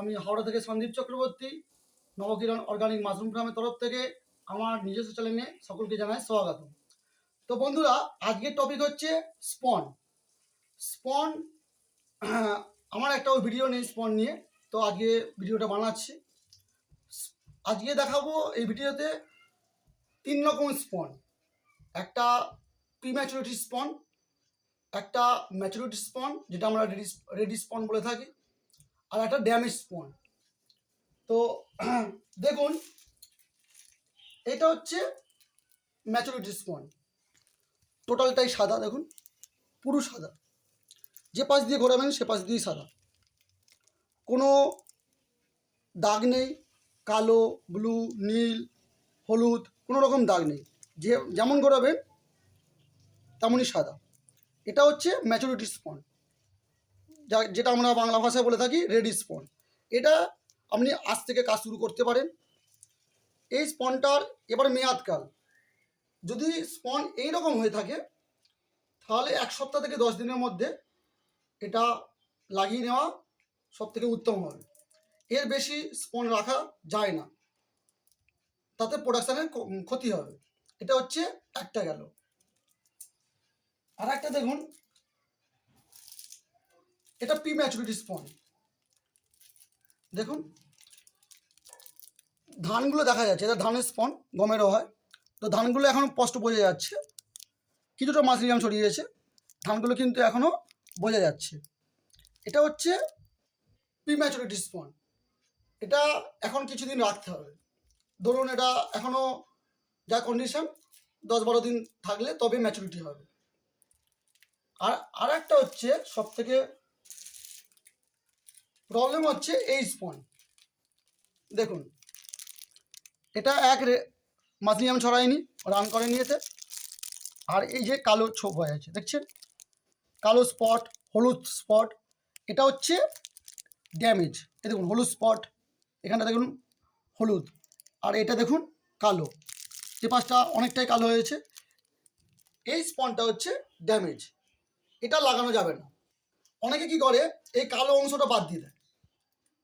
আমি হাওড়া থেকে Sandeep Chakraborty, Nabakiran organic mushroom ফার্মের তরফ থেকে আমার নিজস্ব চ্যানেলে সকলকে জানাই স্বাগত তো বন্ধুরা, আজকের টপিক হচ্ছে স্পন স্পন আমার একটা ভিডিও নেই স্পন নিয়ে, তো আজকে ভিডিওটা বানাচ্ছি। আজকে দেখাবো এই ভিডিওতে তিন রকম স্পন একটা প্রিম্যাচুরিটি স্পন একটা ম্যাচুরিটি স্পন যেটা আমরা রেডি রেডি স্পন বলে থাকি। আর একটা ড্যামেজ স্পন তো, দেখুন, এটা হচ্ছে ম্যাচুরিটি স্পন টোটালটাই সাদা, দেখুন, পুরো সাদা। যে পাশ দিয়ে ঘোরাবেন, সে পাশ দিয়েই সাদা। কোনো দাগ নেই, কালো ব্লু নীল, হলুদ, কোনো রকম দাগ নেই। যে যেমন ঘোরাবেন তেমনই সাদা। এটা হচ্ছে ম্যাচুরিটি স্পন যা, যেটা আমরা বাংলা ভাষায় বলে থাকি রেডি স্পন। এটা আপনি আজ থেকে কাজ শুরু করতে পারেন। এই স্পনটার এবার মেয়াদকাল। যদি স্পন এই রকম হয়ে থাকে, তাহলে এক সপ্তাহ থেকে দশ দিনের মধ্যে এটা লাগিয়ে নেওয়া সব থেকে উত্তম হবে। এর বেশি স্পন রাখা যায় না। তাতে প্রোডাকশানের ক্ষতি হবে। এটা হচ্ছে একটা গেল। আর একটা দেখুন। এটা প্রি ম্যাচুরিটি স্পন দেখুন, ধানগুলো দেখা যাচ্ছে, এটা ধানের স্পন গমেরও হয়। তো ধানগুলো এখনও স্পষ্ট বোঝা যাচ্ছে। কিছুটা মাসলিয়াম ছড়িয়েছে ধানগুলো কিন্তু এখনও বোঝা যাচ্ছে। এটা হচ্ছে প্রি ম্যাচুরিটি স্পন এটা এখন কিছুদিন রাখতে হবে। ধরুন এটা এখনও যা কন্ডিশন দশ বারো দিন থাকলে তবে ম্যাচুরিটি হবে। আর আর একটা হচ্ছে সব থেকে প্রবলেম হচ্ছে এই স্পন দেখুন, এটা এক মাসলিয়াম ছড়ায়নি, রান করেনি এতে। আর এই যে কালো ছোপ হয়ে আছে, দেখছেন? কালো স্পট হলুদ স্পট এটা হচ্ছে ড্যামেজ এ দেখুন, হলুদ স্পট এখানটা দেখুন, হলুদ। আর এটা দেখুন, কালো। যে পাশটা অনেকটাই কালো হয়েছে এই স্পনটা হচ্ছে ড্যামেজ এটা লাগানো যাবে না। অনেকে কি করে, এই কালো অংশটা বাদ দিয়ে দেয়।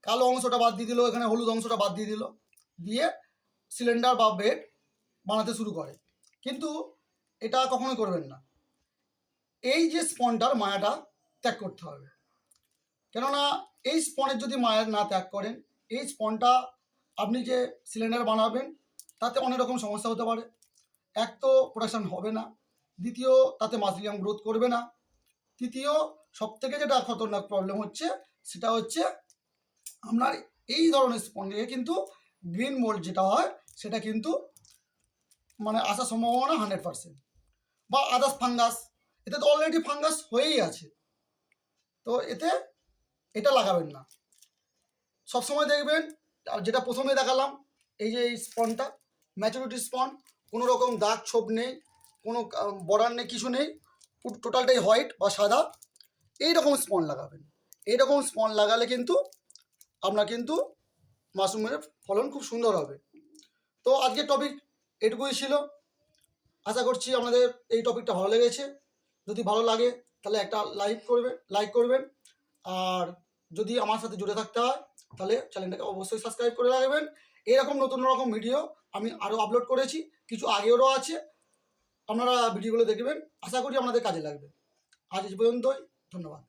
কালো অংশটা বাদ দিয়ে দিল, এখানে হলুদ অংশটা বাদ দিয়ে দিল, দিয়ে সিলিন্ডার বা বেড বানাতে শুরু করে। কিন্তু এটা কখনো করবেন না। এই যে স্পনটার মায়াটা ত্যাগ করতে হবে। কেননা এই স্পনের যদি মায়া না ত্যাগ করেন, এই স্পনটা আপনি যে সিলিন্ডার বানাবেন, তাতে অনেক রকম সমস্যা হতে পারে। এক তো প্রোডাকশান হবে না, দ্বিতীয় তাতে মাসলিয়াম গ্রোথ করবে না। তৃতীয় সব থেকে যেটা খতরনাক প্রবলেম হচ্ছে, সেটা হচ্ছে আপনার এই ধরনের স্পঞ্জে কিন্তু গ্রিন মোল্ড যেটা হয়, সেটা কিন্তু মানে আসার সম্ভাবনা হান্ড্রেড পারসেন্ট বা আদার্স ফাঙ্গাস এতে তো অলরেডি ফাঙ্গাস হয়েই আছে। তো এতে এটা লাগাবেন না। সবসময় দেখবেন, আর যেটা প্রথমে দেখালাম, এই যে এই স্পনটা ম্যাচুরিটি স্পন কোনো রকম দাগ ছোপ নেই, কোনো বর্ডার নেই, কিছু নেই টোটালটাই হোয়াইট বা সাদা এই রকম স্পন লাগাবেন। এই রকম স্পন লাগালে কিন্তু আপনার কিন্তু মাশরুমের ফলন খুব সুন্দর হবে। তো আজকের টপিক এটুকুই ছিল। আশা করছি আপনাদের এই টপিকটা ভালো লেগেছে। যদি ভালো লাগে, তাহলে একটা লাইক করবে লাইক করবেন। আর যদি আমার সাথে জুড়ে থাকতে হয়, তাহলে চ্যানেলটাকে অবশ্যই সাবস্ক্রাইব করে রাখবেন। এরকম নতুন রকম ভিডিও আমি আরও আপলোড করেছি। কিছু আগেরও আছে। আপনারা ভিডিওগুলো দেখবেন। আশা করি আপনাদের কাজে লাগবে। আজ এই পর্যন্তই। ধন্যবাদ।